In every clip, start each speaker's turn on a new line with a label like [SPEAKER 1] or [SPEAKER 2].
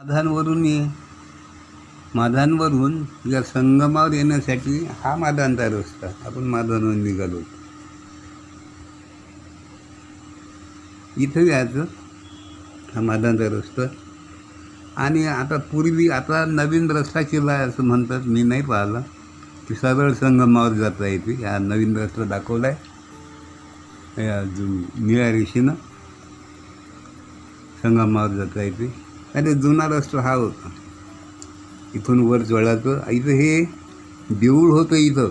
[SPEAKER 1] माधानवरून ये. माधानवरून या संगमावर येण्यासाठी हा माधानचा रस्ता आपण माधानवरून निघालो. इथं यायचं. हा माधानचा रस्ता आणि आता पूर्वी आता नवीन रस्ता केला आहे असं म्हणतात मी नाही पाहिला. की सरळ संगमावर जाता येते. हा नवीन रस्ता दाखवला आहे या निळ्या रेषेनं संगमावर जाता येते. आणि जुना रस्ता हा होता. इथून वर चढायचं इथं हे देऊळ होतं इथं.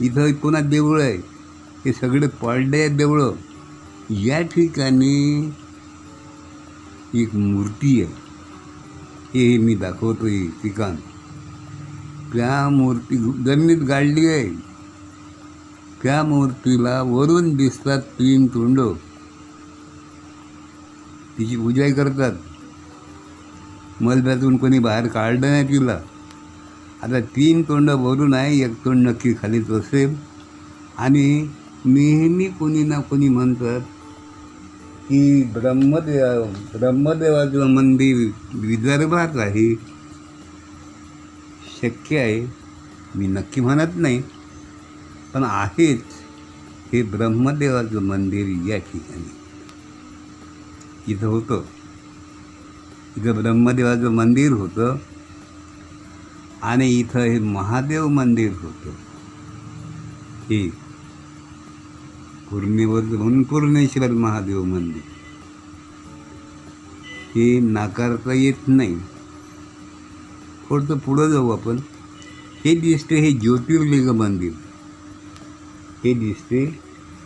[SPEAKER 1] इथं पुन्हा देऊळ आहे? हे सगळे पडले आहेत देवळं या ठिकाणी एक मूर्ती आहे. हे मी दाखवतो आहे ठिकाण त्या मूर्ती जमिनीत गाडली आहे. त्या मूर्तीला वरून दिसतात तीन तोंड. तिची पूजाही करतात. मलब्यातून कोणी बाहेर काढलं नाही तिला. आता तीन तोंड भरून आहे एक तोंड नक्की खालीच असेल. आणि नेहमी कोणी ना कोणी म्हणतात की ब्रह्मदेव ब्रह्मदेवाचं मंदिर विदर्भात आहे. शक्य आहे. मी नक्की म्हणत नाही. पण आहेच. हे ब्रह्मदेवाचं मंदिर या ठिकाणी. इथं होतं. इथं ब्रह्मदेवाचं मंदिर होतं. आणि इथं हे महादेव मंदिर होतं. हे पूर्णिवर म्हणून पूर्णेश्वर महादेव मंदिर. हे नाकारता येत नाही. थोडंसं पुढं जाऊ आपण. हे दिसते हे ज्योतिर्लिंग मंदिर. हे दिसते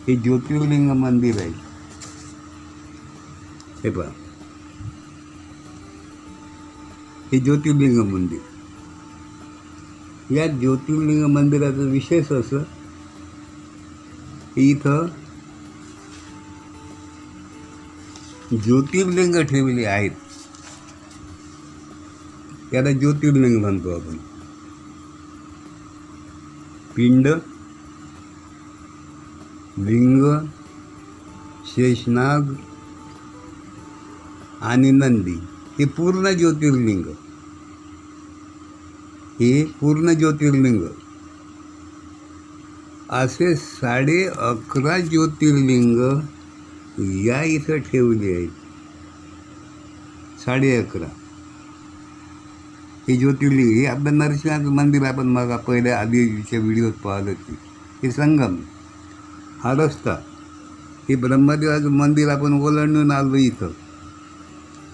[SPEAKER 1] हे ज्योतिर्लिंग मंदिर आहे. हे पहा. हे ज्योतिर्लिंग मंदिर. या ज्योतिर्लिंग मंदिराचं विशेष असं की इथं ज्योतिर्लिंग ठेवली आहेत. त्याला ज्योतिर्लिंग म्हणतो आपण. पिंड लिंग शेषनाग आणि नंदी. हे पूर्ण ज्योतिर्लिंग. हे पूर्ण ज्योतिर्लिंग. असे साडे अकरा ज्योतिर्लिंग या इथं ठेवले आहेत. साडे अकरा. हे ज्योतिर्लिंग हे आपलं नरसिंहाचं मंदिर आपण मग पहिल्या आधीच्या व्हिडिओत पाहिलं की हे संगम हा रस्ता. हे ब्रह्मदेवाचं मंदिर आपण ओलांडून आलो इथं.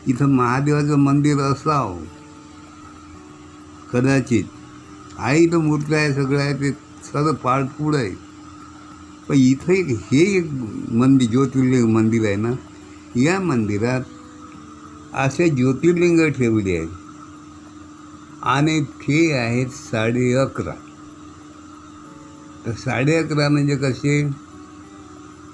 [SPEAKER 1] इथं महादेवाचं मंदिर असावं. कदाचित. आहे इथं मूर्ती आहे सगळं आहे ते सगळं पाळपूड आहे. पण इथं एक हे एक मंदिर ज्योतिर्लिंग मंदिर आहे ना या मंदिरात असे ज्योतिर्लिंग ठेवले आहेत. आणि ते आहेत साडे अकरा तर साडे अकरा म्हणजे कसे?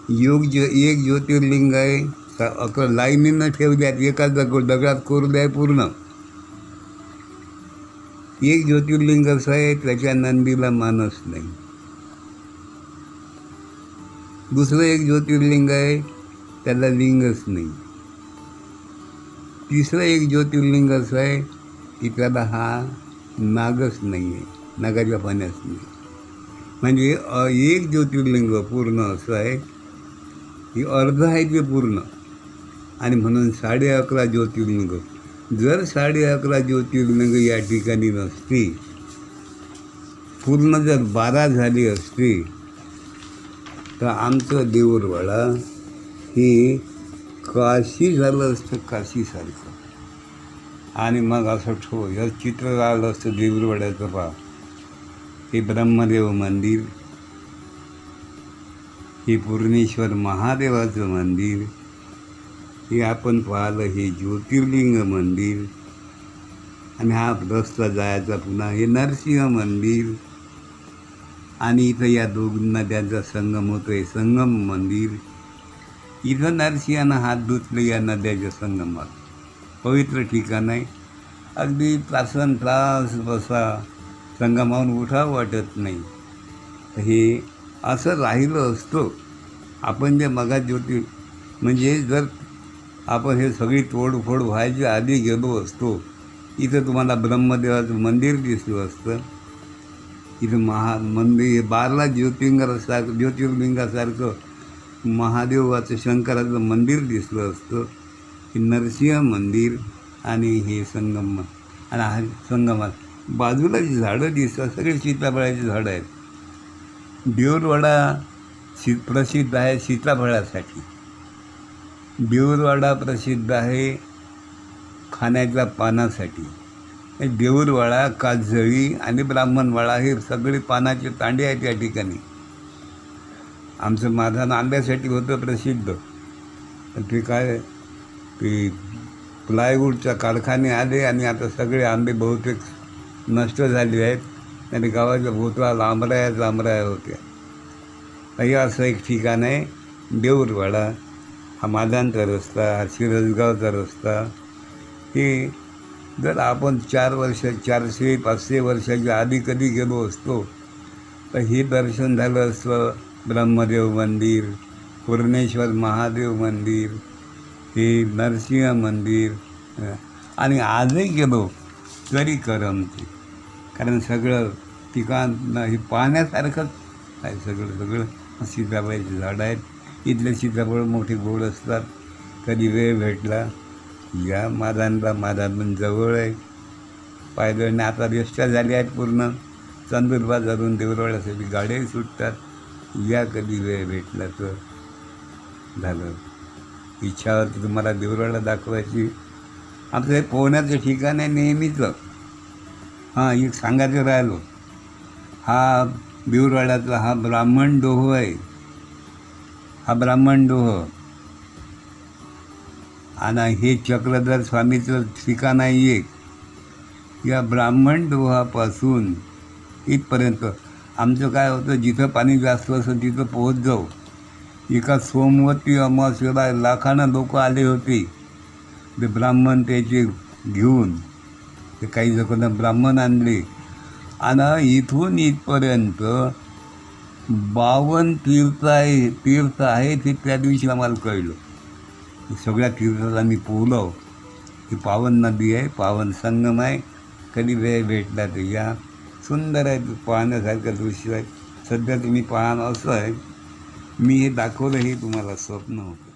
[SPEAKER 1] योग ज्यो एक ज्योतिर्लिंग आहे का? अकरा लाईनीनं ठेवल्यात एका दग दगडात कोरलं आहे पूर्ण. एक ज्योतिर्लिंग असं आहे त्याच्या नंदीला मानस नाही. दुसरं एक ज्योतिर्लिंग आहे त्याला लिंगच नाही. तिसरं एक ज्योतिर्लिंग असं आहे की त्याला हा नागच नाही आहे. नागाच्या पाण्याच नाही. म्हणजे एक ज्योतिर्लिंग पूर्ण असं आहे की अर्ध आहे ते पूर्ण. आणि म्हणून साडे अकरा ज्योतिर्लिंग. जर साडे अकरा ज्योतिर्लिंग या ठिकाणी नसती पूर्ण जर बारा झाली असती तर आमचं देऊरवाडा हे काशी झालं असतं काशीसारखं आणि मग असं ठो हे चित्र राहिलं असतं देऊरवाड्याचं पा हे ब्रह्मदेव मंदिर हे पूर्णेश्वर महादेवाचं मंदिर हे आपण पाहिलं हे ज्योतिर्लिंग मंदिर. आणि हा रस्ता जायचा पुन्हा हे नरसिंह मंदिर. आणि इथं या दोन नद्यांचा संगम होतो आहे संगम मंदिर. इथं नरसिंहानं हात धुतले या नद्याच्या संगमात. पवित्र ठिकाण आहे. अगदी तासन तास बसा संगमाहून उठावं वाटत नाही. हे असं राहिलं असतो. आपण जे मगा ज्योती म्हणजे जर आपण हे सगळी तोडफोड व्हायच्या आधी गेलो असतो. इथं तुम्हाला ब्रह्मदेवाचं मंदिर दिसलं असतं. इथं महा मंदिर बारला बारा ज्योतिर्लिंगासारखं ज्योतिर्लिंगासारखं महादेवाचं शंकराचं मंदिर दिसलं असतं. हे नरसिंह मंदिर आणि हे संगम. आणि हा संगमात बाजूला जी झाडं दिसतात सगळे सीताफळाची झाडं आहेत. देऊरवाडा शी प्रसिद्ध आहे सीताफळासाठी. देऊरवाडा प्रसिद्ध आहे खाण्याच्या पानासाठी. हे देऊरवाडा काजळी आणि ब्राह्मणवाडा हे सगळे पानाचे तांडे आहेत या ठिकाणी. आमचं माधान आंब्यासाठी होतं प्रसिद्ध. ते काय ते प्लायवूडच्या कारखाने आले आणि आता सगळे आंबे बहुतेक नष्ट झाले आहेत. आणि गावाच्या भोवतळा लांबराया लांबराया होत्या. हे असं एक ठिकाण आहे देऊरवाडा हा मादांचा रस्ता हा शिरसगावचा रस्ता हे जर आपण चार वर्ष चारशे पाचशे वर्षाच्या आधी कधी गेलो असतो तर हे दर्शन झालं असतं. ब्रह्मदेव मंदिर पूर्णेश्वर महादेव मंदिर हे नरसिंह मंदिर आणि आजही गेलो तरी करमते कारण सगळं ठिकाण हे पाहण्यासारखंच आहे सगळं सगळं. सीताबाईची झाडं आहेत. इथले सीताफळ मोठे गोड असतात. कधी वेळ भेटला या मादानला मादान पण जवळ आहे. पायदळने आता रस्त्या झाली आहेत पूर्ण. चांदूरबाज धरून देवरवाड्यासाठी गाड्याही सुटतात. या कधी वेळ भेटला तर झालं. इच्छा होती तुम्हाला देवरवाडा दाखवायची. आमचं हे पोहण्याचं ठिकाण आहे नेहमीचं. हां एक सांगायचं राहिलो. हा देवरवाड्याचा हा ब्राह्मण डोहो आहे. हा. ब्राह्मण डोह हो. आणि हे चक्रधर स्वामीचं ठिकाण आहे एक. या ब्राह्मण डोहापासून इथपर्यंत आमचं काय होतं जिथं पाणी जास्त असतं तिथं पोहोच जाऊ. एका सोमवती अमावस्येला लाखानं लोक आले होते. ते ब्राह्मण त्याचे घेऊन ते काही लोकांना ब्राह्मण आणले. आणि इथून इथपर्यंत बावन तीर्थ आहे तीर्थ आहे ते त्या दिवशी आम्हाला कळलं. सगळ्या तीर्थाला आम्ही पोहलो. ही पावन नदी आहे पावन संगम आहे. कधी वेळ भेटला तर या. सुंदर आहे पाहण्यासारखं दृश्य आहे. सध्या तुम्ही पाहणं असं आहे. मी हे दाखवलं हे तुम्हाला स्वप्न होतं.